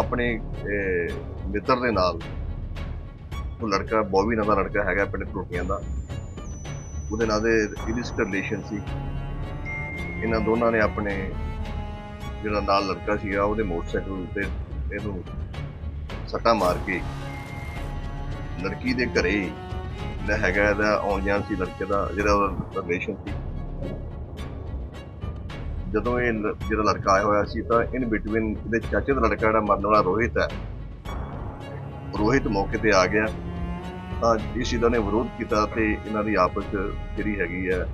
ਆਪਣੇ ਮਿੱਤਰ ਦੇ ਨਾਲ ਉਹ ਲੜਕਾ, ਬੋਬੀ ਨਾਂ ਦਾ ਲੜਕਾ ਹੈਗਾ ਪਿੰਡ ਟੋਟੀਆਂ ਦਾ। ਉਹਦੇ ਨਾਲ ਦੇ ਇਲਿਸਟ ਰਿਲੇਸ਼ਨ ਸੀ। ਇਹਨਾਂ ਦੋਨਾਂ ਨੇ ਆਪਣੇ ਜਿਹੜਾ ਨਾਲ ਲੜਕਾ ਸੀਗਾ, ਉਹਦੇ ਮੋਟਰਸਾਈਕਲ ਉੱਤੇ ਇਹਨੂੰ ਸੱਟਾ ਮਾਰ ਕੇ ਲੜਕੀ ਦੇ ਘਰੇ, ਜਿਹੜਾ ਹੈਗਾ ਇਹਦਾ ਆਉਣ ਜਾਣ ਸੀ, ਲੜਕੇ ਦਾ ਜਿਹੜਾ ਉਹਦਾ ਰਿਲੇਸ਼ਨ ਸੀ। ਜਦੋਂ ਇਹ ਲ- ਜਿਹੜਾ ਲੜਕਾ ਆਇਆ ਹੋਇਆ ਸੀ ਤਾਂ ਇਨ ਬਿਟਵੀਨ ਇਹਦੇ ਚਾਚੇ ਦਾ ਲੜਕਾ ਜਿਹੜਾ ਮਰਨ ਵਾਲਾ ਰੋਹਿਤ ਹੈ। ਰੋਹਿਤ ਮੌਕੇ ਤੇ ਆ ਗਿਆ। ਤਾਂ ਇਸ ਚੀਜ਼ ਦਾ ਨੇ ਵਿਰੋਧ ਕੀਤਾ ਤੇ ਇਹਨਾਂ ਦੀ ਆਪਸ 'ਚ ਜਿਹੜੀ ਹੈਗੀ ਹੈ,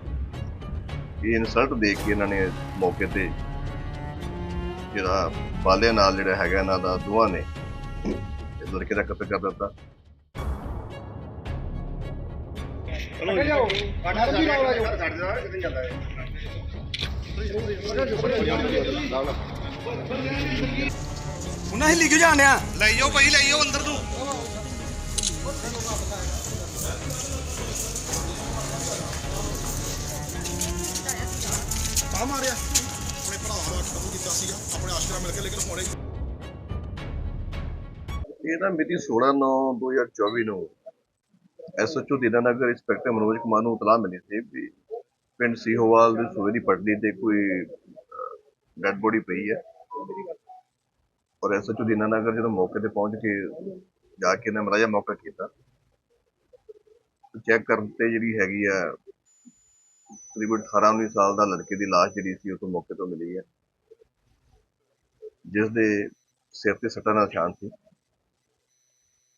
ਇਹ ਇਨਸਲਟ ਦੇਖ ਕੇ ਇਹਨਾਂ ਨੇ ਮੌਕੇ ਤੇ ਜਿਹੜਾ ਬਾਲੇ ਨਾਲ ਜਿਹੜਾ ਹੈਗਾ ਇਹਨਾਂ ਦਾ ਦੋਵਾਂ ਨੇ ਇਸ ਲੜਕੇ ਦਾ ਕਤਲ ਕਰ ਦਿੱਤਾ। ਉਹਨਾਂ ਹੀ ਲਿਖ ਜਾਣਿਆ ਲੈ ਜਾਓ ਭਾਈ ਲੈ ਜਾਓ ਅੰਦਰ ਨੂੰ। ਆ ਮਾਰਿਆ। ਆਪਣੇ ਭਰਾਵਾਂ ਦਾ ਕਤਲ ਕੀਤਾ ਸੀਗਾ। ਆਪਣੇ ਆਸ਼ਰਮ ਮਿਲ ਕੇ ਲੇਕਿਨ ਹੁਣੇ ਇਹ ਨਾ ਮਿਤੀ 16/9/2024 ਨੂੰ ਐਸਐਚਓ ਦੀਨਾਨਗਰ ਇੰਸਪੈਕਟਰ ਮਨੋਜ ਕੁਮਾਰ ਨੂੰ ਇਤਲਾਹ ਮਿਲੀ ਸੀ ਵੀ ਪਿੰਡ ਸੀਹੋਵਾਲ ਦੇ ਸੂਏ ਦੀ ਪਟੜੀ ਤੇ ਕੋਈ ਡੈੱਡ ਬੋਡੀ ਪਈ ਹੈ। ਔਰ ਐਸਐਚਓ ਦੀਨਾਨਗਰ ਜਦੋਂ ਮੌਕੇ ਤੇ ਪਹੁੰਚ ਕੇ ਜਾ ਕੇ ਇਹਨੇ ਮਰਾਇਆ ਮੌਕਾ ਕੀਤਾ, ਚੈੱਕ ਕਰਨ ਤੇ ਜਿਹੜੀ ਹੈਗੀ ਆ, ਤਕਰੀਬਨ 18 19 ਸਾਲ ਦਾ ਲੜਕੇ ਦੀ ਲਾਸ਼ ਜਿਹੜੀ ਸੀ ਉਹ ਤੋਂ ਮੌਕੇ ਤੋਂ ਮਿਲੀ ਹੈ। ਜਿਸ ਦੇ ਸਿਰ ਤੇ ਸੱਟਾਂ ਦਾ ਨਿਸ਼ਾਨ ਸੀ।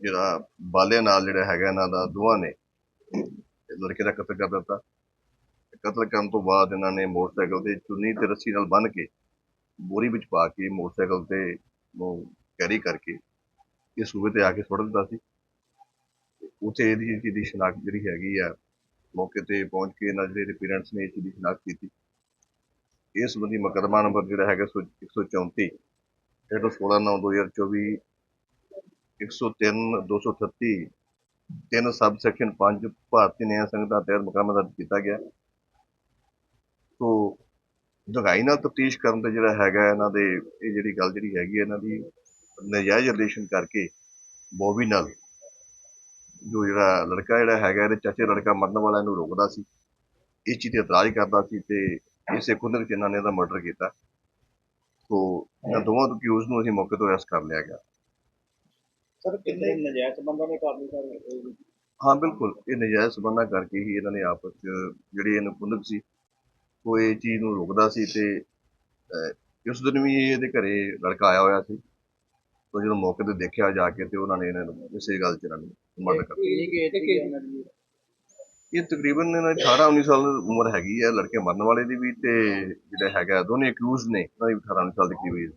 ਜਿਹੜਾ ਬਾਲੇ ਨਾਲ ਜਿਹੜਾ ਹੈਗਾ ਇਹਨਾਂ ਦਾ ਦੋਵਾਂ ਨੇ ਲੜਕੇ ਦਾ ਕਤਲ ਕਰ ਦਿੱਤਾ। ਕਤਲ ਕਰਨ ਤੋਂ ਬਾਅਦ ਇਹਨਾਂ ਨੇ ਮੋਟਰਸਾਈਕਲ ਤੇ ਚੁੰਨੀ ਤੇ ਰੱਸੀ ਨਾਲ ਬੰਨ੍ਹ ਕੇ ਬੋਰੀ ਵਿੱਚ ਪਾ ਕੇ ਮੋਟਰਸਾਈਕਲ ਤੇ ਨੂੰ ਕੈਰੀ ਕਰਕੇ ਇਹ ਸੂਬੇ ਤੇ ਆ ਕੇ ਸੁੱਟ ਦਿੱਤਾ ਸੀ। ਉੱਥੇ ਇਹਦੀ ਚੀਜ਼ ਦੀ ਸ਼ਨਾਖਤ ਜਿਹੜੀ ਹੈਗੀ ਆ, ਮੌਕੇ ਤੇ ਪਹੁੰਚ ਕੇ ਇਹਨਾਂ ਦੇ ਪੇਰੈਂਟਸ ਨੇ ਇਸ ਚੀਜ਼ ਦੀ ਸ਼ਨਾਖਤ ਕੀਤੀ। ਇਸ ਸੰਬੰਧੀ ਮੁਕੱਦਮਾ ਨੰਬਰ ਜਿਹੜਾ ਹੈਗਾ ਸੌ- 134 ਜਿਹੜਾ 16 9 2024 103 238 ਤਿੰਨ ਸਬ ਸੈਕਸ਼ਨ 5 ਭਾਰਤੀ ਨਿਆਂ ਸੰਹਿਤਾ ਤਹਿਤ ਮੁਕੱਦਮਾ ਦਰਜ ਕੀਤਾ ਗਿਆ। ਸੋ ਦਗਾਈ ਨਾਲ ਤਫਤੀਸ਼ ਕਰਨ ਤੇ ਜਿਹੜਾ ਹੈਗਾ ਇਹਨਾਂ ਦੇ ਇਹ ਜਿਹੜੀ ਗੱਲ ਜਿਹੜੀ ਹੈਗੀ ਹੈ, ਇਹਨਾਂ ਦੀ ਨਜਾਇਜ਼ ਰਿਲੇਸ਼ਨ ਕਰਕੇ ਬੋਬੀ ਨਾਲ ਜੋ ਜਿਹੜਾ ਲੜਕਾ ਜਿਹੜਾ ਹੈਗਾ, ਇਹਦੇ ਚਾਚੇ ਲੜਕਾ ਮਰਨ ਵਾਲਾ ਨੂੰ ਰੋਕਦਾ ਸੀ। ਇਸ ਚੀਜ਼ ਤੇ ਇਤਰਾਜ਼ ਕਰਦਾ ਸੀ ਤੇ ਇਸੇ ਕੁੰਦਕ ਚ ਇਹਨਾਂ ਨੇ ਇਹਦਾ ਮਰਡਰ ਕੀਤਾ। ਸੋ ਇਹਨਾਂ ਦੋਵਾਂ ਅਕਿਊਜ਼ ਨੂੰ ਅਸੀਂ ਮੌਕੇ ਤੋਂ ਅਰੈਸਟ ਕਰ ਲਿਆ ਗਿਆ। ਸਰ ਕਿੰਨੇ ਨਜਾਇਜ਼ ਹਾਂ ਬਿਲਕੁਲ। ਇਹ ਨਜਾਇਜ਼ ਸਬੰਧਾਂ ਕਰਕੇ ਹੀ ਇਹਨਾਂ ਨੇ ਆਪਸ ਚ ਜਿਹੜੀ ਇਹਨੂੰ ਕੁੰਦਕ ਸੀ ਉਹ ਇਹ ਚੀਜ਼ ਨੂੰ ਰੋਕਦਾ ਸੀ ਤੇ ਉਸ ਦਿਨ ਵੀ ਇਹਦੇ ਘਰੇ ਲੜਕਾ ਆਇਆ ਹੋਇਆ ਸੀ। ਤੋਂ ਜਦੋਂ ਮੌਕੇ ਤੇ ਦੇਖਿਆ ਜਾ ਕੇ ਤੇ ਉਹਨਾਂ ਨੇ ਇਹਨਾਂ ਨੂੰ ਇਸੇ ਗੱਲ ਚ ਇਹਨਾਂ ਨੂੰ ਮਰਡਰ ਕਰ ਏਜ ਇਹ ਤਕਰੀਬਨ ਇਹਨਾਂ ਦੀ 18 19 ਸਾਲ ਉਮਰ ਹੈਗੀ ਹੈ ਲੜਕੇ ਮਰਨ ਵਾਲੇ ਦੀ ਵੀ ਤੇ ਜਿਹੜਾ ਹੈਗਾ ਦੋਨੇ ਅਕਿਊਜ਼ ਨੇ ਉਹਨਾਂ ਦੀ ਵੀ 18 19 ਸਾਲ ਦੀ ਕਰੀਬ age